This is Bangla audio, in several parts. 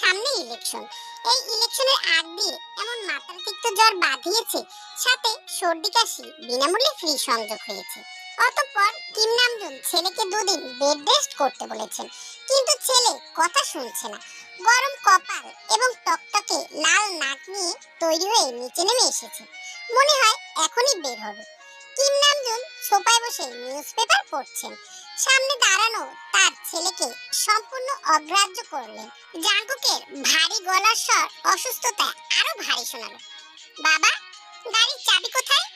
সামনে ইলেকশন এই ইলেকশনের আগ দিয়ে এমন মাত্রাতিরিক্ত জ্বর বাঁধিয়েছে, সাথে সর্দি কাশি বিনামূল্যে ফ্রি সংযোগ হয়েছে। অতঃপর কিম নামজুন ছেলেকে দুদিন বেড রেস্ট করতে বলেছেন। কিন্তু ছেলে কথা শুনছে না। গরম কপাল এবং টকটকে লাল নাক নিয়ে তৈরি হয়ে নিচে নেমে এসেছে। মনে হয় এখনই বের হবে। কিম নামজুন সোফায় বসে নিউজ পেপার পড়ছেন। সামনে দাঁড়ানো তার ছেলেকে সম্পূর্ণ অগ্রাহ্য করলেন। জাঙ্কুকের ভারী গলার স্বর অসুস্থতা আরও ভারী শোনালো। বাবা, গাড়ির চাবি কোথায়?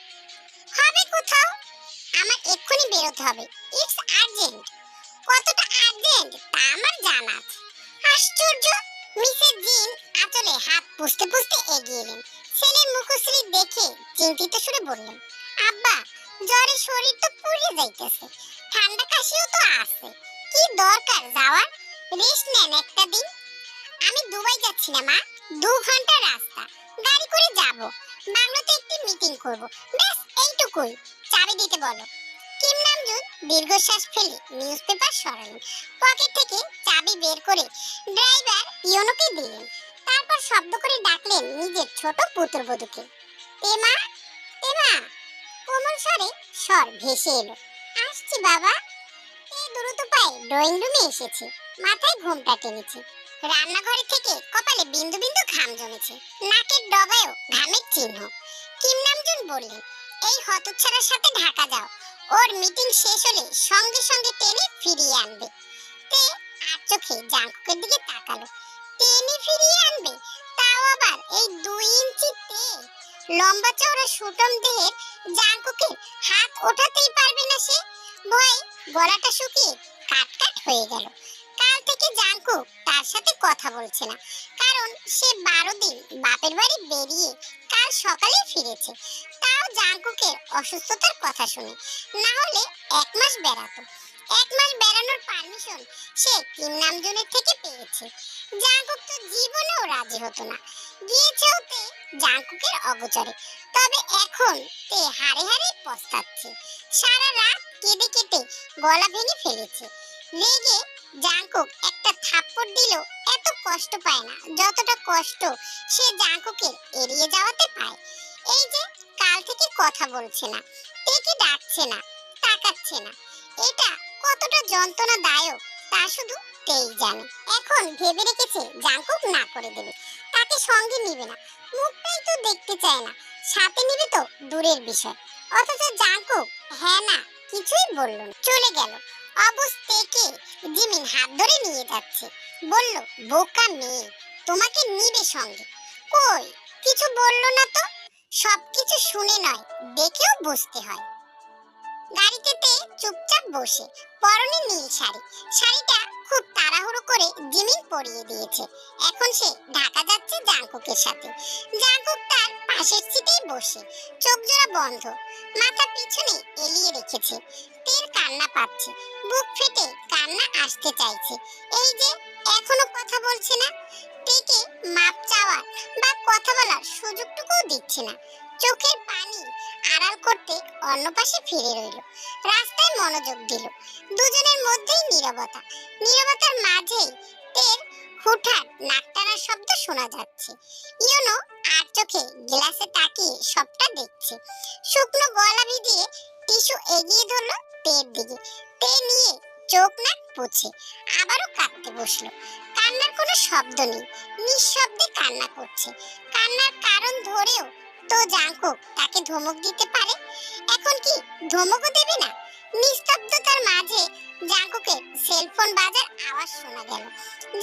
হবে কোথাও? আমার এক্ষুনি বেরোতে হবে। It's urgent. কতটা আর্জেন্ট তা আমার জানা আছে। আশ্চর্য! মিসেস জিন আঁচলে হাত পুষতে পুষতে এগিয়ে এলেন। ছেলের মুখশ্রী দেখে চিন্তিত সুরে বললেন, আব্বা, জ্বরে শরীর তো পুড়ে যাইতেছে। ঠান্ডা কাশিও তো আছে। কি দরকার যাওয়ার? রেস্ট নেন একটা দিন। আমি দুবাই যাচ্ছি না, মা। দু ঘণ্টা রাস্তা। গাড়ি করে যাব। বাংলাতে একটি মিটিং করব। ব্যাস, এইটুকুই। চাবি দিতে বলো। কিম নামজুন দীর্ঘশ্বাস ফেলে। নিউজ পেপার সরালেন পকেট থেকে চাবি বের করে ড্রাইভার ইয়নোকে দিলেন। তারপর শব্দ করে ডাকলেন নিজের ছোট পুত্রবধূকে। তেমা তেমা কোমল স্বরে স্বর ভেসে এলো। আসছি বাবা। এই দ্রুত পায়ে ড্রয়িং রুমে এসেছে। মাথায় ঘুমটা টেনেছে। রান্নাঘরে থেকে কপালে বিন্দু বিন্দু ঘাম জমেছে। নাকের ডগায়ও ঘামের চিহ্ন। কিম নামজুন বললেন, এই হতচ্ছাড়ার সাথে ঢাকা যাও। ওর মিটিং শেষ হলে সঙ্গে সঙ্গে টেনে ফিরিয়ে আনবে। তে আর চোখে জাঙ্কুকের দিকে তাকালো। টেনে ফিরিয়ে আনবে? তাও আবার এই দুই ইঞ্চি তে? লম্বা চওড়া সুটম দেহের জাঙ্কুকে হাত ওঠাতেই পারবে না সে। ভয়ে গলাটা শুকিয়ে কাট কাট হয়ে গেল। কাল থেকে জাঙ্কু তার সাথে কথা বলছে না, কারণ সে বারো দিন বাপের বাড়ি বেরিয়ে কাল সকালে ফিরেছে। তাও জাঙ্কুকের অসুস্থতার কথা শুনে, না হলে এক মাস বেড়াতো। এক মাস বেড়ানোর পারমিশন সে কিম নামজনের থেকে পেয়েছে। জাঙ্কুক তো জীবনেও রাজি হতো না। গিয়েছে হতে জাঙ্কুকের অগোচরে। তবে এখন তে হারে হারে পস্তাচ্ছে। সারা রাত কেঁদে কেটে গলা ভেঙে ফেলেছে। রেগে জাঙ্কুক একটা থাপ্পড় দিল, এত কষ্ট পায় না, যতটা কষ্ট সে জাঙ্কুকের এড়িয়ে যাওয়াতে পায়। এই যে কাল থেকে কথা বলছে না একে ডাকছে না, তাকাচ্ছে না। এটা কতটা যন্ত্রণাদায়ক, তা শুধু তেই জানে। এখন ভেবে রেখেছে জাঙ্কুক না করে দেবে, তাকে সঙ্গে নিবে না। মুখটাই তো দেখতে চায় না, সাথে নিবে তো দূরের বিষয়। অথচ জাঙ্কুক হ্যাঁ না, কিছুই বলল না। চলে গেল। অবস্থেকে জিমিন হাত ধরে নিয়ে যাচ্ছে। বলল, বোকা মেয়ে, তোমাকে নিবে সঙ্গে। কই, কিছু বলল না তো? সবকিছু শুনে নয়, দেখেও বুঝতে হয়। গাড়িতে চুপচাপ বসে পরনে নীল শাড়ি। শাড়িটা খুব তাড়াহুড়ো করে জিমিন পরিয়ে দিয়েছে। এখন সে ঢাকা যাচ্ছে জাঙ্কুকের সাথে। জাঙ্কুক তার পাশের সিটেই বসে। চোখ জোড়া বন্ধ। মাথা পিছনে এলিয়ে রেখেছে। তীর কান্না পাচ্ছে। বুক ফেটে কান্না আসতে চাইছে। এই যে এখনও কথা বলছে না। টিকে মাপ চাওয়ার বা কথা বলার সুযোগটুকুও দিচ্ছে না। চোখের পানি আড়াল করতে অন্য পাশে ফিরে রইল। রাস্তায় মনোযোগ দিল। দুজনের মধ্যেই নীরবতা। নীরবতার মাঝেই তের হুঠার নাকটানার শব্দ শোনা যাচ্ছে। ইউনো আর চোখে গ্লাসে তাকিয়ে সবটা দেখছে। শুকনো গলা ভিজিয়ে টিস্যু এগিয়ে ধরলো তের দিকে। তে নিয়ে চোখ নাক পুছে আবারও কাঁদতে বসল। কান্নার কোনো শব্দ নেই। নিঃশব্দে কান্না করছে। কান্নার কারণ ধরেও তো জাঙ্কুক, তাকে ধমক দিতে পারে? এখন কি ধমকও দেবে না? নিস্তব্ধতার মাঝে জাঙ্কুকের সেলফোন বাজার আওয়াজ শোনা গেল।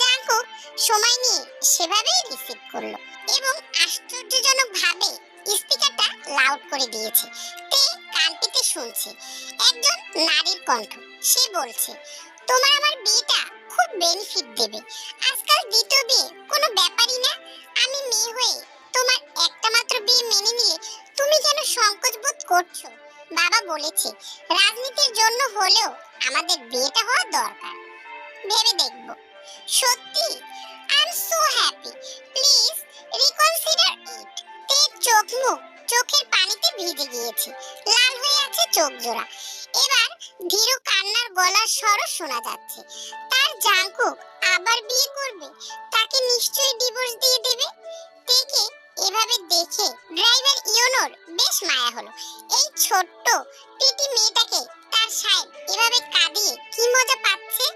জাঙ্কুক সময় নিয়ে সেভাবেই রিসিভ করল এবং আশ্চর্যজনক ভাবে স্পিকারটা লাউড করে দিয়েছে। তে কান পেতে শুনছে। একজন নারীর কণ্ঠ, সে বলছে, তোমার আমার বিয়েটা খুব বেনিফিট দেবে। আজকাল দ্বিতীয় বিয়ে, কোনো ব্যাপারই না। আমি মেয়ে হয়ে তোমার একটা মাত্র বিয়ে মেনে নিয়ে তুমি যেন সংকোচ বোধ করছ। বাবা বলেছে, রাজনীতির জন্য হলেও আমাদের বিয়েটা হওয়া দরকার। ভেবে দেখব। সত্যি I am so happy please reconsider it তের চোখ মুখ, চোখের পানিতে ভিজে গিয়েছে। লাল হয়ে আছে চোখ জোড়া। এবার ধীর কান্নার গলার স্বরও শোনা যাচ্ছে। তার জাঙ্কুক আবার বিয়ে করবে? তাকে নিশ্চয়ই ডিভোর্স দিয়ে দেবে? তেকে এভাবে দেখে ড্রাইভার ইয়োনোর বেশ মায়া হলো। এই ছোট্ট পিটি মেয়েটাকে তার সাহেব এভাবে কাঁদিয়ে কি মজা পাচ্ছে?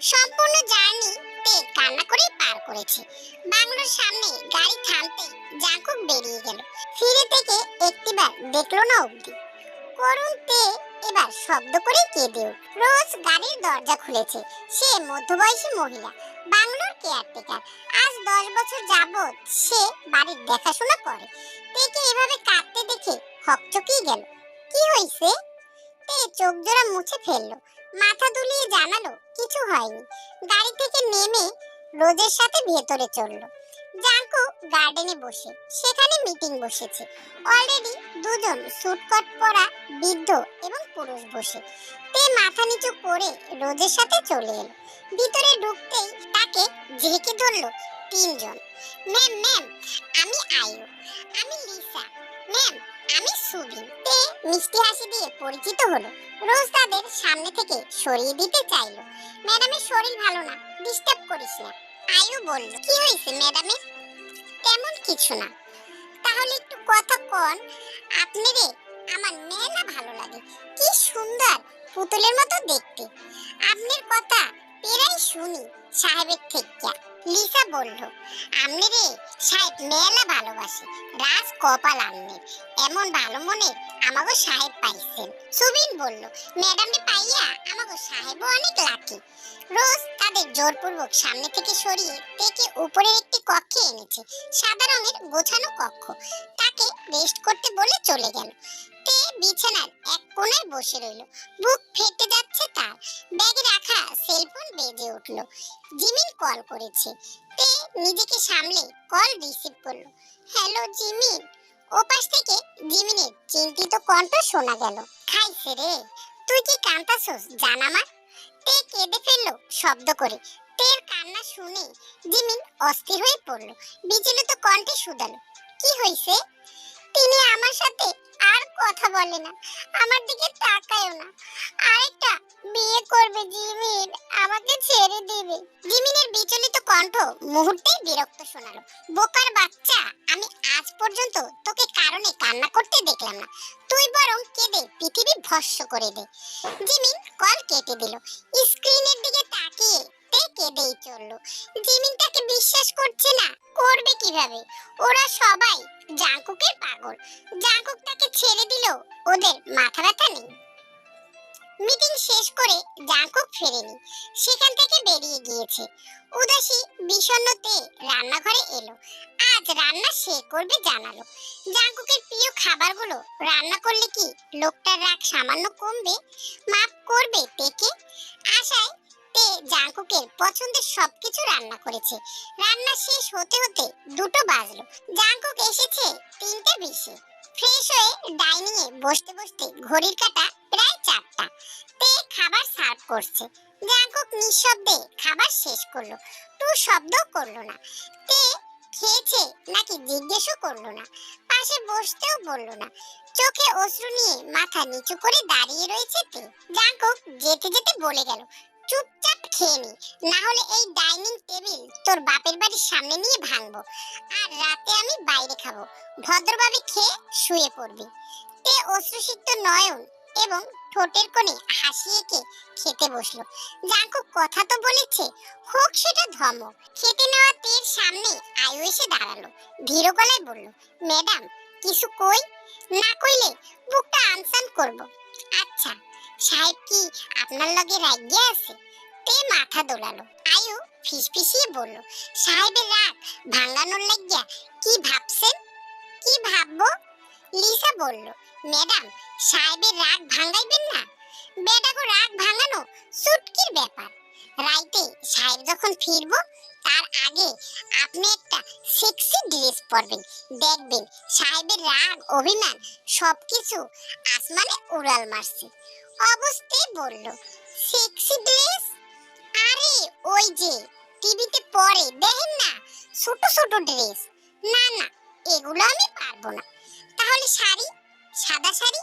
সম্পূর্ণ জার্নি তে কান্না করেই পার করেছে। বাংলোর সামনে গাড়ি থামতে জাঁকুক বেরিয়ে গেল। ফিরে থেকে একটিবার দেখল না অবধি। করুণ তে। এবার শব্দ করে কেঁদে। রোজ গাড়ির দরজা খুলেছে। সে মধ্যবয়সী মহিলা, বাংলোর কেয়ারটেকার আজ দশ বছর যাবৎ সে বাড়ির দেখাশোনা করে। তেকে এভাবে কাঁদতে দেখে হকচকিয়ে গেল। কি হয়েছে তে চোখ জোড়া মুছে ফেলল। মাথা দুলিয়ে জানালো, কিছু হয়নি। গাড়ি থেকে নেমে রোজের সাথে ভেতরে চলল। জাঙ্কু গার্ডেনে বসে, সেখানে মিটিং বসেছে। অলরেডি দুজন সুটকট পরা বৃদ্ধ এবং পুরুষ বসে। তে মাথা নিচু করে রোজের সাথে চলে এলো। ভিতরে ঢুকতেই তাকে ঝেঁকে ধরলো তিনজন। ম্যাম ম্যাম, আমি আয়ু আমি লিসা। ম্যাম, আমি সুবিন তে মিষ্টি হাসি দিয়ে পরিচিত হলো। রোজ তাদের সামনে থেকে সরিয়ে দিতে চাইলো। ম্যাডামের শরীর ভালো না, ডিস্টার্ব করিস না। আয়ু বলল, কি হয়েছে ম্যাডামের? তেমন কিছু না। তাহলে একটু কথা কন আপনি রে, আমার মেলা ভালো লাগে। কি সুন্দর, পুতুলের মতো দেখতে। আপনার কথা পেরাই শুনি, সাহেবের থেকে। লিসা বলল আমনে রে সাহেব মেলা ভালোবাসে, রাজ কপাল আমনের এমন ভালো মনে আমাগো সাহেব পাইছেন। সুবিন বলল, ম্যাডামে পাইয়া আমাগো সাহেবও অনেক লাকি। রোজ তাদের জোরপূর্বক সামনে থেকে সরিয়ে থেকে উপরের একটি কক্ষে এনেছে, সাদা রঙের গোছানো কক্ষ। তাকে রেস্ট করতে বলে চলে গেল। বিছানার এক কোণায় বসে রইল। বুক ফেটে যাচ্ছে তার। ব্যাগে রাখা সেলফোন বেজে উঠল। জিমিন কল করেছে। তে নিজেকে সামলে কল রিসিভ করল। Hello, Jimin. ওপাশ থেকে জিমিনের চিন্তিত কণ্ঠ শোনা গেল। খাইছে রে। তুই কি কান্তাছস জান আমার? তে কেঁদে ফেলল শব্দ করে। তের কান্না শুনে জিমিন অস্থির হয়ে পড়ল। বিচলিত কণ্ঠে শুধালো। কি হয়েছে তিনি আমার সাথে আর কথা বলে না। আমার দিকে তাকায়ও না। আরেকটা বিয়ে করবে জিমিন, আমাকে ছেড়ে দেবে। জিমিনের বিচলিত কণ্ঠ মুহূর্তেই বিরক্ত শোনালো। বোকার বাচ্চা, আমি আজ পর্যন্ত তোকে কারণে কান্না করতে দেখলাম না। তুই বরং কেঁদে পৃথিবী ভস্য করে দে। জিমিন কল কেটে দিল। স্ক্রিনের দিকে তাকিয়ে কেঁদেই চলল। জিমিন তাকে বিশ্বাস করছে না। করবে কীভাবে? ওরা সবাই জাঙ্কুকের পাগল। জাঙ্কুক তাকে ছেড়ে দিলেও ওদের মাথা ব্যথা নেই। মিটিং শেষ করে জাঙ্কুক ফেরেনি। সেখান থেকে বেরিয়ে গিয়েছে। উদাসী, বিষণ্ণতে রান্নাঘরে এলো। আজ রান্না সে করবে জানালো। জাঙ্কুকের প্রিয় খাবারগুলো রান্না করলে কি লোকটার রাগ সামান্য কমবে? মাপ করবে তেকে আশায় তে জাঙ্কুকের পছন্দের সবকিছু রান্না করেছে। রান্না শেষ হতে হতে দুটো বাজলো। জাঙ্কুক এসেছে তিনটে বিশে। ফ্রেশ হয়ে ডাইনিং এ বসতে বসতে ঘড়ির কাটা প্রায় চারটা। তে খাবার সার্ভ করছে। জাঙ্কুক নিঃশব্দে খাবার শেষ করল। টু শব্দ করল না। তে খেয়েছে নাকি জিজ্ঞেসও করল না। পাশে বসতেও বলল না। চোখে অশ্রু নিয়ে মাথা নিচু করে দাঁড়িয়ে রয়েছে তে। জাঙ্কুক যেতে যেতে বলে গেল চুপচাপ খেয়ে নি। না হলে এই ডাইনিং টেবিল তোর বাপের বাড়ির সামনে নিয়ে ভাঙবো। আর রাতে আমি বাইরে খাব। ভদ্রভাবে খেয়ে শুয়ে পড়বি। তে অশ্রুসিক্ত নয়ন এবং ঠোঁটের কোণে হাসি এঁকে খেতে বসল। জাঙ্কুক কথা তো বলেছে, হোক সেটা ধমক। খেতে নেওয়া তের সামনে আয়ু এসে দাঁড়াল। ধীর গলায় বলল, ম্যাডাম, কিছু কই? না কইলে বুকটা আনসান করব। আচ্ছা সাহেব কি আপনার লগে রাগিয়ে আছে? তে মাথা দোলালো। আয়ু ফিসফিসিয়ে বলল, সাহেবের রাগ ভাঙানোর লাগিয়া কি ভাবছেন? কি ভাববো? লিসা বলল, ম্যাডাম, সাহেবের রাগ ভাঙাইবেন না। বেটাকে রাগ ভাঙানো সুটকির ব্যাপার। রাইতে সাহেব যখন ফিরবো, তার আগে আপনি একটা সেক্সি ড্রেস পরবেন। দেখবেন সাহেবের রাগ, অভিমান সবকিছু আসমানে উড়াল মারছে। অবস্থায় বলল, সেক্সি ড্রেস? আরে, ওই যে, টিভিতে পরে দেখেন না, ছোট ছোট ড্রেস। না না, এগুলো আমি পারব না। তাহলে শাড়ি, সাদা শাড়ি?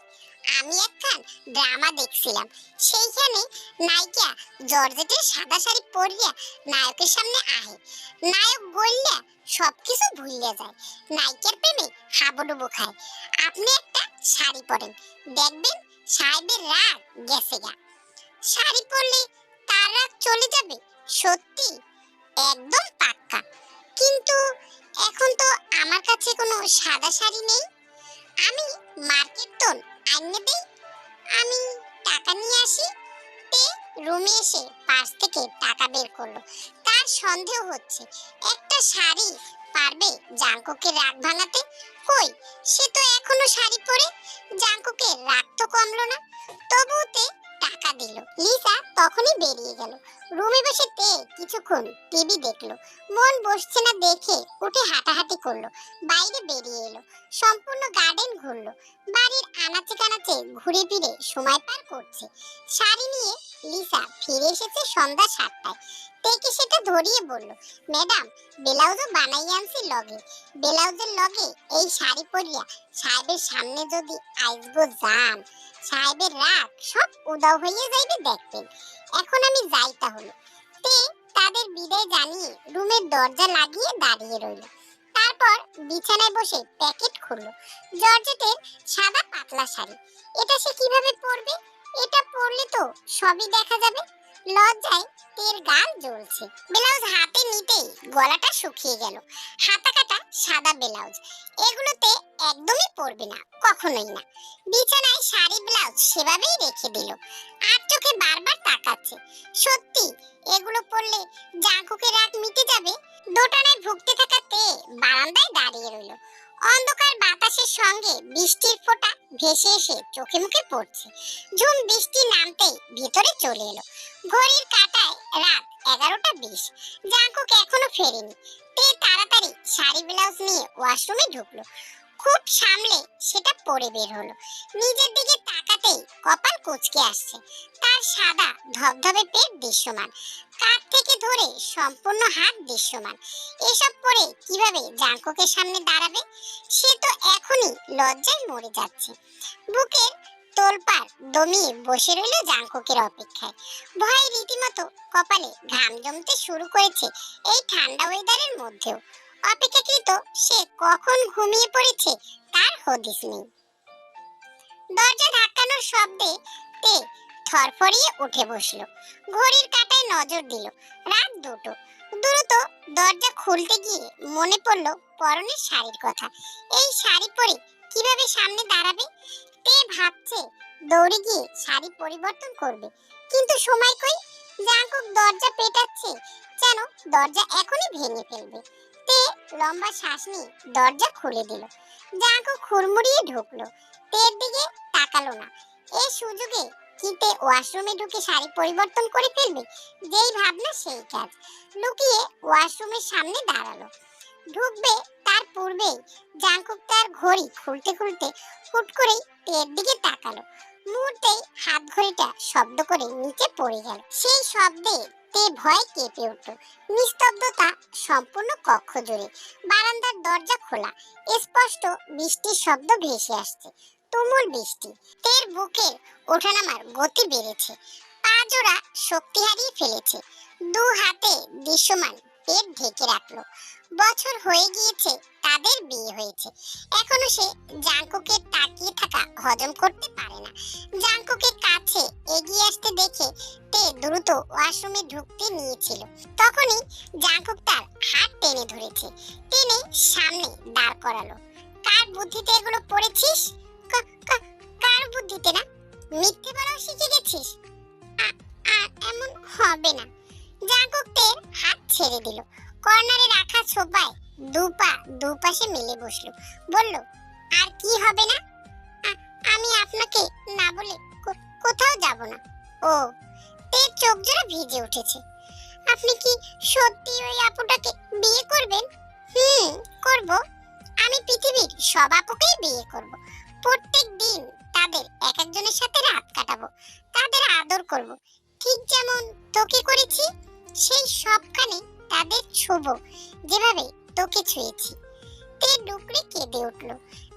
আমি একখান ড্রামা দেখছিলাম। সেইখানে নায়িকা জর্জেটের সাদা শাড়ি পরিয়া নায়কের সামনে আহে। নায়ক গল্লা সবকিছু ভুলিয়া যায়। নায়িকার প্রেমে হাবুডুবু খায়। আপনি একটা শাড়ি পরেন। দেখবেন সাহেবের রাগ গেছে গা। শাড়ি পরলে তার রাগ চলে যাবে, সত্যি? একদম পাক্কা। কিন্তু এখন তো আমার কাছে কোনো সাদা শাড়ি নেই। আমি মার্কেট তোন আইনে দেই। আমি টাকা নিয়ে আসি, তে রুমে এসে পাশ থেকে টাকা বের করল। তার সন্দেহ হচ্ছে, একটা শাড়ি পারবে? জাঙ্কুকে রাগ ভাঙাতে? কই? সে তো এখনও শাড়ি পরে। জাঙ্কুকে রাগ তো কমলো না। তবুও তে টাকা দিল। লিসা তখনই বেরিয়ে গেল। রুমে বসে তে কিছুক্ষণ টিভি দেখল। মন বসছে না দেখে উঠে হাঁটাহাঁটি করল। বাইরে বেরিয়ে এলো। সম্পূর্ণ গার্ডেন ঘুরলো। বাড়ির আনাচে কানাচে ঘুরে ফিরে সময় পার করছে। শাড়ি নিয়ে লিসা ফিরে এসেছে সন্ধ্যা সাতটায়। তেকে সেটা ধরিয়ে বলল, ম্যাডাম, ব্লাউজও বানাই আনছি লগে। ব্লাউজের লগে এই শাড়ি পরিয়া সাহেবের সামনে যদি আইসগো যান সাহেবের রাগ সব উদাও হয়ে যাইবে দেখবেন। এখন আমি যাই তাহলে। তে তাদের বিদায় জানিয়ে রুমের দরজা লাগিয়ে দাঁড়িয়ে রইল। তারপর বিছানায় বসে প্যাকেট খুললো। জর্জেটের সাদা পাতলা শাড়ি। এটা সে কীভাবে পরবে? এটা পরলে তো সবই দেখা যাবে। লজ্জায় তের গাল জ্বলছে। ব্লাউজ হাতে নিতেই গলাটা শুকিয়ে গেল। হাতা কাটা সাদা ব্লাউজ। এগুলোতে একদমই পরবে না, কখনোই না। বিছানায় শাড়ি ব্লাউজ সেভাবেই রেখে দিল। আর চোখে বারবার তাকাচ্ছে। সত্যি, এগুলো পরলে জাঙ্কুকে রাত মিটে যাবে? দোটানায় ভুগতে থাকা তে বারান্দায় দাঁড়িয়ে রইল। অন্ধকার বাতাসের সঙ্গে বৃষ্টির ফোঁটা ভেসে এসে চোখে মুখে পড়ছে। ঝুম বৃষ্টি নামতেই ভেতরে চলে এলো। ঘড়ির কাঁটায় রাত এগারোটা বিশ। জাঙ্কুক এখনও ফেরেনি। তে তাড়াতাড়ি শাড়ি, ব্লাউজ নিয়ে ওয়াশরুমে ঢুকলো। খুব সামলে সেটা পরে বের হলো। নিজের দিকে তাকাতেই কপাল কুচকে আসছে। তার সাদা, ধবধবে পেট দৃশ্যমান। কাঁধ থেকে ধরে সম্পূর্ণ হাত দৃশ্যমান। এসব পরে কীভাবে জাঙ্কুকের সামনে দাঁড়াবে? সে তো এখনই লজ্জায় মরে যাচ্ছে। বুকের তোলপাড় দমিয়ে বসে রইল জাঙ্কুকের অপেক্ষায়। ভয় রীতিমতো কপালে ঘাম জমতে শুরু করেছে এই ঠান্ডা ওয়েদারের মধ্যেও। অপেক্ষাকৃত সে কখন ঘুমিয়ে পড়েছে তার হদিস নেই। দরজা ধাক্কানোর শব্দে তে থরফরিয়ে উঠে বসল। ঘড়ির কাঁটায় নজর দিল। রাত দুটো। দ্রুত দরজা খুলতে গিয়ে মনে পড়ল পরনের শাড়ির কথা। এই শাড়ি পরে কীভাবে সামনে দাঁড়াবে? তে ভাবছে দৌড়ে গিয়ে শাড়ি পরিবর্তন করবে। কিন্তু সময় কই? জাঙ্কুক দরজা পেটাচ্ছে যেন দরজা এখনই ভেঙে ফেলবে। তে লম্বা শ্বাস নিয়ে দরজা খুলে দিল। জাঙ্কুক খুরমুড়িয়ে ঢুকলো। তের দিকে তাকালো না। এই সুযোগে কিতে ওয়াশরুমে ঢুকে শাড়ি পরিবর্তন করে ফেলবে, যেই ভাবনা সেই কাজ। লুকিয়ে ওয়াশরুমের সামনে দাঁড়াল। ঢুকবে তার পূর্বেই জাঙ্কুক তার ঘড়ি খুলতে খুলতে হুট করেই তের দিকে তাকালো। মুহূর্তেই হাত ঘড়িটা শব্দ করে নিচে পড়ে গেল। সেই শব্দে তে ভয় কেঁপে উঠল। নিস্তব্ধতা সম্পূর্ণ কক্ষ জুড়ে। বারান্দার দরজা খোলা। স্পষ্ট বৃষ্টির শব্দ ভেসে আসছে। তুমুল বৃষ্টি। তের বুকের ওঠানামার গতি বেড়েছে। পা জোড়া শক্তি হারিয়ে ফেলেছে। দু হাতে দৃশ্যমান পেট ঢেকে রাখল। বছর হয়ে গিয়েছে, তাদের বিয়ে হয়েছে। এখনও সে জাঙ্কুকে তাকিয়ে থাকা হজম করতে পারে না। জাঙ্কুকে কাছে এগিয়ে আসতে দেখে তে দ্রুত ওয়াশরুমে ঢুকতে নিয়েছিল। তখনই জাঙ্কুক তার হাত টেনে ধরেছে। টেনে সামনে দাঁড় করালো। কার বুদ্ধিতে এগুলো পড়েছিস? কার বুদ্ধিতে না? মিথ্যে বলাও শিখে গেছিস? আ- আ- এমন হবে না। জাঙ্কুক হাত ছেড়ে দিল। কর্নারে রাখা সোফায় দু পা দুপাশে মিলে বসল। বলল, আর কি হবে না? আমি আপনাকে না বলে কোথাও যাব না। ও, তের চোখ জোড়া ভিজে উঠেছে। আপনি কি সত্যি ওই আপুটাকে বিয়ে করবেন? হুম, করব। আমি পৃথিবীর সব আপুকেই বিয়ে করব। প্রত্যেক দিন তাদের এক একজনের সাথে রাত কাটাবো, তাদের আদর করব। ঠিক যেমন তোকে করেছি, সেই সবখানে তাদের ছুব। যেভাবে তোকে ছুঁয়েছি। তে ডুকরে কেঁদে উঠল।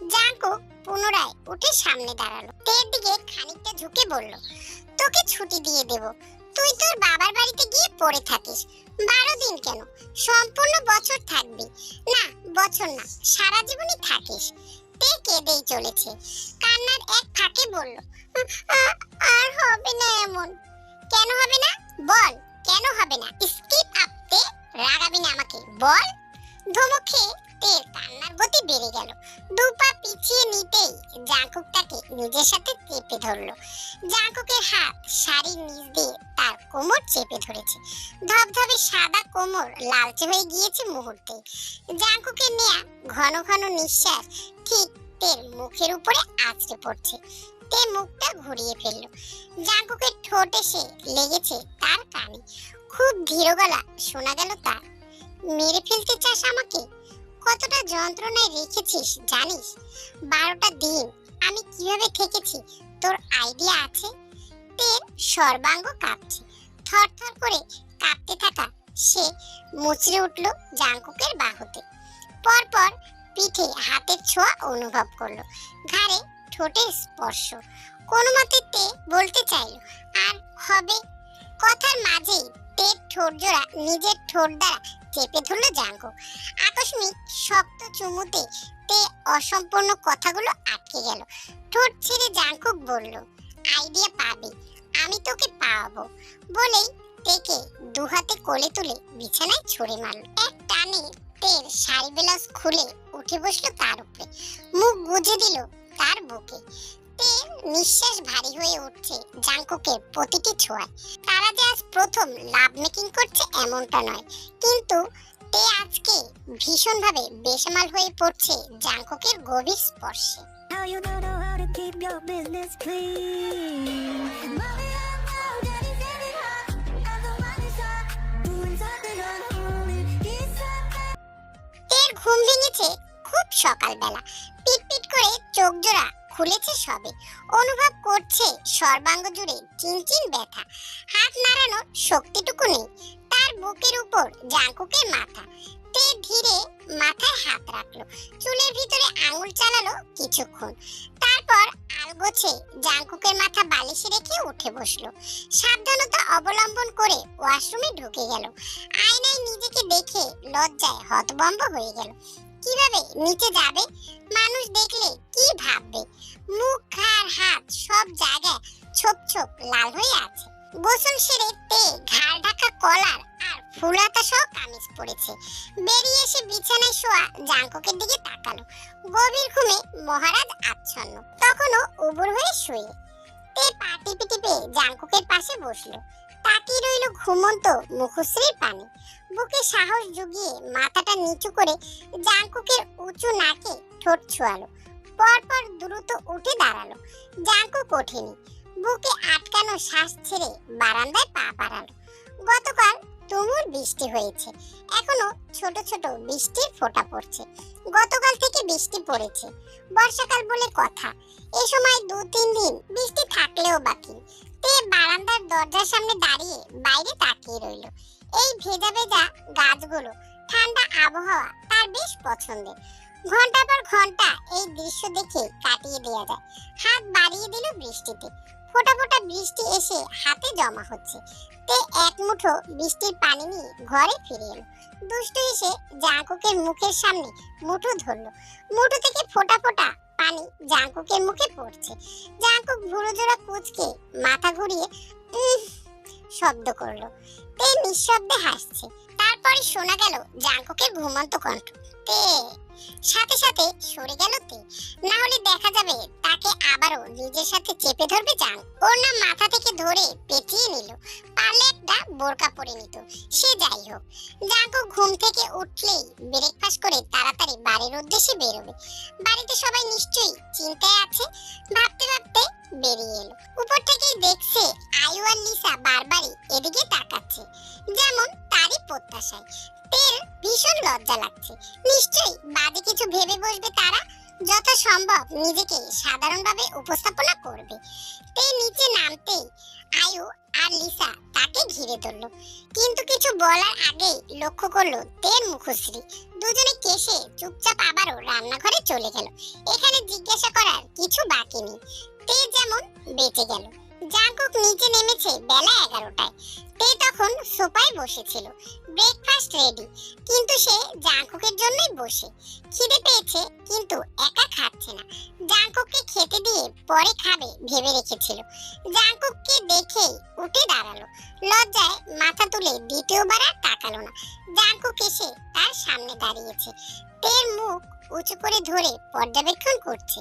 জাঙ্কো পুনরায় উঠে সামনে দাঁড়াল। তের দিকে খানিকটা ঝুঁকে বলল, তোকে ছুটি দিয়ে দেব। তুই তোর বাবার বাড়িতে গিয়ে পড়ে থাকিস। বারো দিন কেন? সম্পূর্ণ বছর থাকবি। না, বছর না, সারা জীবনই থাকিস। তে কেঁদেই চলেছে। কান্নার এক ফাঁকে বলল আর হবে না এমন। কেন হবে না? বল, কেন হবে না? স্কিপ আপতে রাগাবি না আমাকে। বল। ধমক খেয়ে কান্নার গতি বেড়ে গেল। দুপা পিছিয়ে নিতেই জাঙ্কুক তাকে নিজের সাথে চেপে ধরলো। জাঙ্কুকের হাত শাড়ির নিচ দিয়ে তার কোমর চেপে ধরেছে। ধবধবে সাদা কোমর লালচে হয়ে গিয়েছে মুহূর্তে। জাঙ্কুকের নেয়া ঘন ঘন নিঃশ্বাস ঠিক তের মুখের উপরে আছড়ে পড়ছে। তে মুখটা ঘুরিয়ে ফেলল। জাঙ্কুকের ঠোঁট এসে লেগেছে তার কানে। খুব ধীর গলা শোনা গেল তার। মেরে ফেলতে চাস আমাকে? কতটা যন্ত্রণায় রেখেছিস জানিস? বারোটা দিন আমি কীভাবে থেকেছি? তোর আইডিয়া আছে? তের সর্বাঙ্গ কাঁপছে। থরথর করে কাঁপতে থাকা সে মুচড়ে উঠল জাঙ্কুকের বাহুতে। পরপর পিঠে হাতের ছোঁয়া অনুভব করল। ঘাড়ে ঠোঁটের স্পর্শ। কোনো মতে তে বলতে চাইলো, আর হবে? কথার মাঝেই তের ঠোঁট জোড়া নিজের ঠোঁট দ্বারা চেপে ধরলো জাঙ্কুক আকস্মিক শক্ত চুমুতে তে অসম্পূর্ণ কথাগুলো আটকে গেল। ঠোঁট ছেড়ে জাঙ্কুক বলল, আইডিয়া পাবে, আমি তোকে পাওয়াবো বলেই তেকে দুহাতে কোলে তুলে বিছানায় ছড়ে মারল। এক টানে তের শাড়ি ব্লাউজ খুলে উঠে বসল তার উপরে। মুখ গুজে দিল তার বুকে। তের নিঃশ্বাস ভারী হয়ে উঠছে জাঙ্কুকের প্রতিটি ছোঁয়ায়। তারা যে আজ প্রথম লাভ মেকিং করছে এমনটা নয়। কিন্তু তে আজকে ভীষণভাবে বেসামাল হয়ে পড়ছে জাঙ্কুকের গভীর স্পর্শে. তের ঘুম ভেঙেছে খুব সকালবেলা পিট পিট করে চোখ জোড়া খুলেছে সবে অনুভব করছে সর্বাঙ্গ জুড়ে চিনচিন ব্যথা হাত নাড়ানোর শক্তিটুকু নেই তার বুকের উপর জাঙ্কুকের মাথা। তে ধীরে মাথায় হাত রাখল। চুলের ভিতরে আঙুল চালালো কিছুক্ষণ। তারপর আলগোছে জাঙ্কুকের মাথা বালিশে রেখে উঠে বসল। সাবধানতা অবলম্বন করে ওয়াশরুমে ঢুকে গেল। আয়নায় নিজেকে দেখে লজ্জায় হতভম্ব হয়ে গেল। কীভাবে নিচে যাবে? মানুষ দেখলে কি ভাববে? মুখ, ঘাড়, হাত সব জায়গায় ছোপ ছোপ লাল হয়ে আছে। গোসল সেরে তে ঘাড় ঢাকা কলার আর ফুলাতা সহ কামিজ পরেছে বেরিয়ে এসে বিছানায় শোয়া জাঙ্কুকের দিকে তাকালো। গভীর ঘুমে মহারাজ আচ্ছন্ন। তখনও উবুর হয়ে শুয়ে। তে পা টিপে টিপে জাঙ্কুকের পাশে বসল। তাকিয়ে রইল ঘুমন্ত মুখশ্রীর পানে। বুকে সাহস জুগিয়ে মাথাটা নিচু করে জাঙ্কুকের উঁচু নাকে ঠোঁট ছোঁয়ালো। পরপর দ্রুত উঠে দাঁড়াল। জাঙ্কুক ওঠেনি। বুকে আটকানো শ্বাস ছেড়ে বারান্দায় পা বাড়ালো। গতকাল তুমুল বৃষ্টি হয়েছে। এখনও ছোট ছোট বৃষ্টির ফোঁটা পড়ছে। গতকাল থেকে বৃষ্টি পড়েছে। বর্ষাকাল বলে কথা। এ সময় দু, তিন দিন বৃষ্টি থাকলেও বাকি। তে বারান্দার দরজার সামনে দাঁড়িয়ে বাইরে তাকিয়ে রইল। এই ভেজা ভেজা গাছগুলো, ঠান্ডা আবহাওয়া তার বেশ পছন্দের। ঘণ্টা পর ঘণ্টা এই দৃশ্য দেখে কাটিয়ে দেওয়া যায়। হাত বাড়িয়ে দিল বৃষ্টিতে। ফোঁটা ফোঁটা বৃষ্টি এসে হাতে জমা হচ্ছে। তে এক মুঠো বৃষ্টির পানি নিয়ে ঘরে ফিরে এলো। দুষ্টু এসে জাঙ্কুকের মুখের সামনে মুঠো ধরলো। মুঠো থেকে ফোটা ফোটা পানি জাঙ্কুকের মুখে পড়ছে। জাঙ্কুক ভুরো জোড়া কুচকে মাথা ঘুরিয়ে শব্দ করল। তে নিঃশব্দে হাসছে। তারপরে শোনা গেল জাঙ্কুকের ঘুমন্ত কণ্ঠ। তে, সাথে সাথে সরে গেল তে। না হলে দেখা যাবে তাকে আবারও নিজের সাথে চেপে ধরবে জাং ওর না মাথা থেকে ধরে পেঁচিয়ে নিল। পারলে একটা বোরকা পরে নিত। সে যাই হোক। জাঙ্কু ঘুম থেকে উঠলেই ব্রেকফাস্ট করে তাড়াতাড়ি বাড়ির উদ্দেশ্যে বেরোবে। বাড়িতে সবাই নিশ্চয়ই চিন্তায় আছে। ভাবতে ভাবতে বেরিয়ে এলো। উপর থেকেই দেখছে আয়ু আর লিসা বারবারই এদিকে তাকাচ্ছে। যেমন তারই প্রত্যাশায়। তের ভীষণ লজ্জা লাগছে। নিশ্চয়ই বাজে কিছু ভেবে বসবে তারা। যথাসম্ভব নিজেকে সাধারণভাবে উপস্থাপনা করবে। তে নিচে নামতেই আয়ু আর লিসা তাকে ঘিরে ধরল। কিন্তু কিছু বলার আগে লক্ষ্য করল তের মুখশ্রী। দুজনে কেসে চুপচাপ আবারও রান্নাঘরে চলে গেল। এখানে জিজ্ঞাসা করার কিছু বাকি নেই। তে যেমন বেঁচে গেল। জাঙ্কুক নিচে নেমেছে বেলা এগারোটায়। তে তখন সোফায় বসেছিল ব্রেকফাস্ট রেডি কিন্তু সে জাঙ্কুকের জন্যই বসে। খিদে পেয়েছে, কিন্তু একা খাচ্ছে না। জাঙ্কুককে খেতে দিয়ে পরে খাবে ভেবে রেখেছিল। জাঙ্কুককে দেখেই উঠে দাঁড়াল। লজ্জায় মাথা তুলে দ্বিতীয়বার আর তাকালো না। জাঙ্কুক এসে তার সামনে দাঁড়িয়েছে। তের মুখ উঁচু করে ধরে পর্যবেক্ষণ করছে।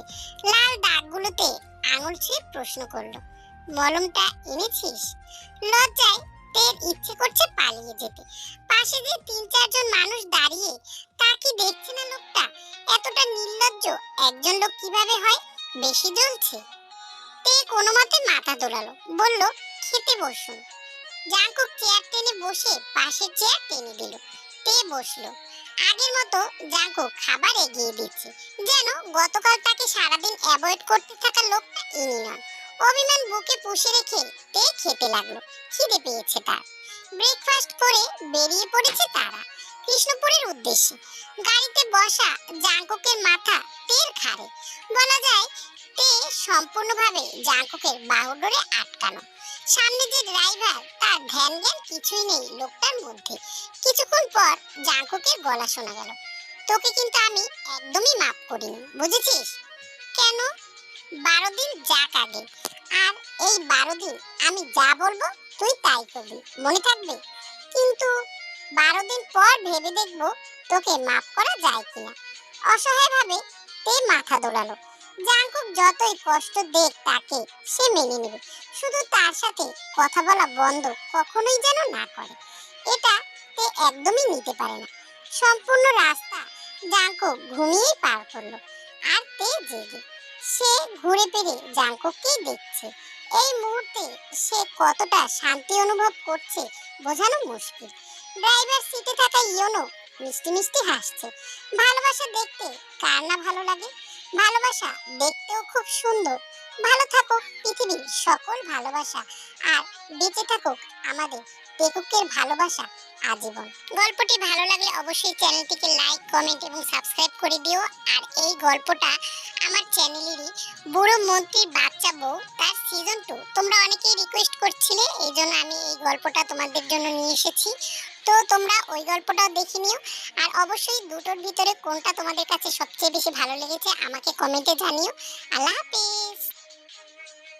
লাল দাগগুলোতে আঙুল ছুঁয়ে প্রশ্ন করল মলমটা এনেছিস? লজ্জায় তের ইচ্ছে করছে পালিয়ে যেতে। পাশে যে তিন চারজন মানুষ দাঁড়িয়ে, তা কি দেখছে না লোকটা? এতটা নির্লজ্জ, একজন লোক কীভাবে হয়? বেশি জ্বলছে। তে কোনো মতে মাথা দোলালো, বলল, খেতে বসুন জাঙ্কুক চেয়ার টেনে বসে পাশের চেয়ার টেনে দিল। তে বসল। আগের মতো জাঙ্কুক খাবার এগিয়ে দিচ্ছে, যেন গতকাল তাকে সারাদিন অ্যাভয়েড করতে থাকা লোকটা ইনি নন। অভিমান বুকে পুষে রেখে তে খেতে লাগল। খিদে পেয়েছে তার। ব্রেকফাস্ট করে বেরিয়ে পড়েছে তারা কৃষ্ণপুরের উদ্দেশ্যে। গাড়িতে বসা জাঙ্কুকের মাথা টের খারে বলা যায় তে সম্পূর্ণভাবে জাঙ্কুকের বাহুডোরে আটকানো। সামনে যে ড্রাইভার, তার ধ্যান জ্ঞান কিছুই নেই লোকটার মধ্যে। কিছুক্ষণ পর জাঙ্কুকের গলা শোনা গেল। তোকে কিন্তু আমি একদমই মাফ করিনি, বুঝেছিস? কেন? বারো দিন যাক আগে। আর এই বারো দিন আমি যা বলব তুই তাই করবি, মনে থাকবে? কিন্তু বারো দিন পর ভেবে দেখব তোকে মাফ করা যায় কিনা। অসহায়ভাবে তে মাথা দোলালো। জাঙ্কুক যতই কষ্ট দেখ তাকে, সে মেনে নেবে। শুধু তার সাথে কথা বলা বন্ধ কখনোই যেন না করে। এটা তে একদমই নিতে পারে না। সম্পূর্ণ রাস্তা জাঙ্কুক ঘুমিয়েই পার করল। আর তে জেগে। সে ঘুরে ফিরে জাঙ্কুককেই দেখছে। এই মুহূর্তে সে কতটা শান্তি অনুভব করছে বোঝানো মুশকিল। ড্রাইভার সিটে থাকা ইয়োনো মিষ্টি মিষ্টি হাসছে। ভালোবাসা দেখতে কার না ভালো লাগে? ভালোবাসা দেখতেও খুব সুন্দর। ভালো থাকুক পৃথিবীর সকল ভালোবাসা। আর বেঁচে থাকুক আমাদের লেখকের ভালোবাসা। আজীবন। গল্পটি ভালো লাগলে অবশ্যই চ্যানেলটিকে লাইক কমেন্ট এবং সাবস্ক্রাইব করে দিও। আর এই গল্পটা আমার চ্যানেলেরই বুড়ো মন্ত্রীর বাচ্চা বউ তার সিজন টু তোমরা অনেকেই রিকোয়েস্ট করছিলে, এই জন্য আমি এই গল্পটা তোমাদের জন্য নিয়ে এসেছি। তো তোমরা ওই গল্পটাও দেখে নিও। আর অবশ্যই দুটোর ভিতরে কোনটা তোমাদের কাছে সবচেয়ে বেশি ভালো লেগেছে, আমাকে কমেন্টে জানিও। আল্লাহ হাফিজ!